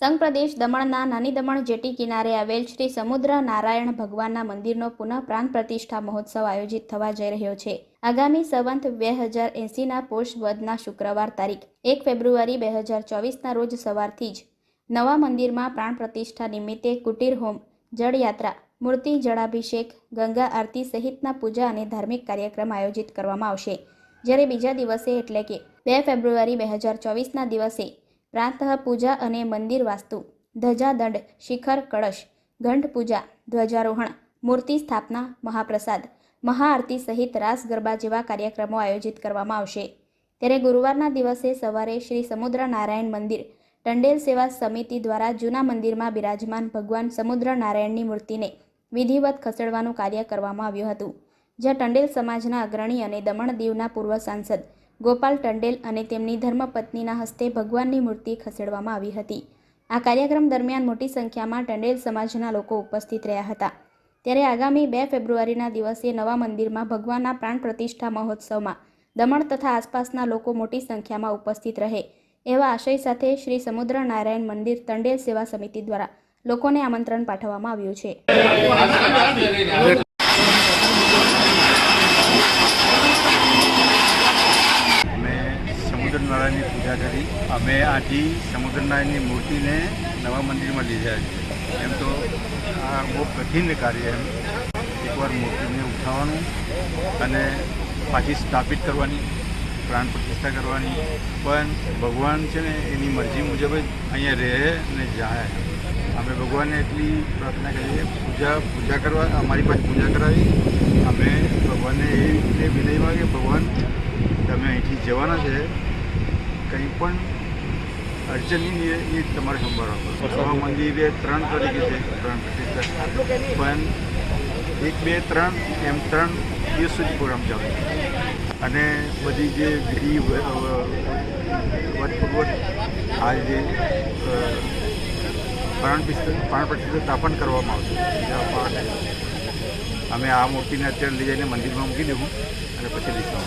સંઘ પ્રદેશ દમણના નાની દમણ જેટી કિનારે આવેલ શ્રી સમુદ્ર નારાયણ ભગવાનના મંદિરનો પુનઃ પ્રાણ પ્રતિષ્ઠા મહોત્સવ આયોજિત થવા જઈ રહ્યો છે. આગામી સંવંત બે હજાર એંસીના પોષ વધના શુક્રવાર તારીખ એક ફેબ્રુઆરી બે હજાર ચોવીસના રોજ સવારથી જ નવા મંદિરમાં પ્રાણ પ્રતિષ્ઠા નિમિત્તે કુટીર હોમ, જળયાત્રા, મૂર્તિ જળાભિષેક, ગંગા આરતી સહિતના પૂજા અને ધાર્મિક કાર્યક્રમ આયોજિત કરવામાં આવશે. જ્યારે બીજા દિવસે એટલે કે બે ફેબ્રુઆરી બે હજાર ચોવીસના દિવસે પ્રાતઃ પૂજા અને મંદિર વાસ્તુ ધજાદંડ શિખર કળશ, ઘંટ પૂજા, ધ્વજારોહણ, મૂર્તિ સ્થાપના, મહાપ્રસાદ, મહાઆરતી સહિત રાસ ગરબા જેવા કાર્યક્રમો આયોજિત કરવામાં આવશે. ત્યારે ગુરુવારના દિવસે સવારે શ્રી સમુદ્ર નારાયણ મંદિર, ટંડેલ સેવા સમિતિ દ્વારા જૂના મંદિરમાં બિરાજમાન ભગવાન સમુદ્ર નારાયણની મૂર્તિને વિધિવત ખસેડવાનું કાર્ય કરવામાં આવ્યું હતું, જ્યાં ટંડેલ સમાજના અગ્રણી અને દમણ દીવના પૂર્વ સાંસદ ગોપાલ ટંડેલ અને તેમની ધર્મપત્નીના હસ્તે ભગવાનની મૂર્તિ ખસેડવામાં આવી હતી. આ કાર્યક્રમ દરમિયાન મોટી સંખ્યામાં ટંડેલ સમાજના લોકો ઉપસ્થિત રહ્યા હતા. ત્યારે આગામી બે ફેબ્રુઆરીના દિવસે નવા મંદિરમાં ભગવાનના પ્રાણ પ્રતિષ્ઠા મહોત્સવમાં દમણ તથા આસપાસના લોકો મોટી સંખ્યામાં ઉપસ્થિત રહે એવા આશય સાથે શ્રી સમુદ્ર નારાયણ મંદિર ટંડેલ સેવા સમિતિ દ્વારા લોકોને આમંત્રણ પાઠવવામાં આવ્યું છે અમે પૂજા કરી અમે આથી સમુદ્રનારાયણની મૂર્તિને નવા મંદિરમાં લીધા છે. એમ તો આ બહુ કઠિન કાર્ય એમ. એકવાર મૂર્તિને ઉઠાવવાનું અને પાછી સ્થાપિત કરવાની, પ્રાણ પ્રતિષ્ઠા કરવાની. પણ ભગવાન છે ને, એની મરજી મુજબ જ અહીંયા રહે અને જાય. અમે ભગવાનને એટલી પ્રાર્થના કરીએ, પૂજા પૂજા કરવા, અમારી પાસે પૂજા કરાવી. અમે ભગવાનને એ રીતે વિનય કે ભગવાન, તમે અહીંથી જવાના છે. કંઈ પણ અડચણની એ એ તમારે સંભાળવા મંદિર મંદિરે ત્રણ તરીકે છે ત્રણ પણ એક બે ત્રણ એમ ત્રણ દિવસ સુધી પ્રોગ્રામ ચાલે અને બધી જે વિધિ વટપૂર્વક આ જે પ્રાણ પ્રાણ પ્રતિષ્ઠા સ્થાપન કરવામાં આવશે. અમે આ મૂર્તિને અત્યારે લઈ જઈને મંદિરમાં મૂકી દેવું અને પછી લઈશું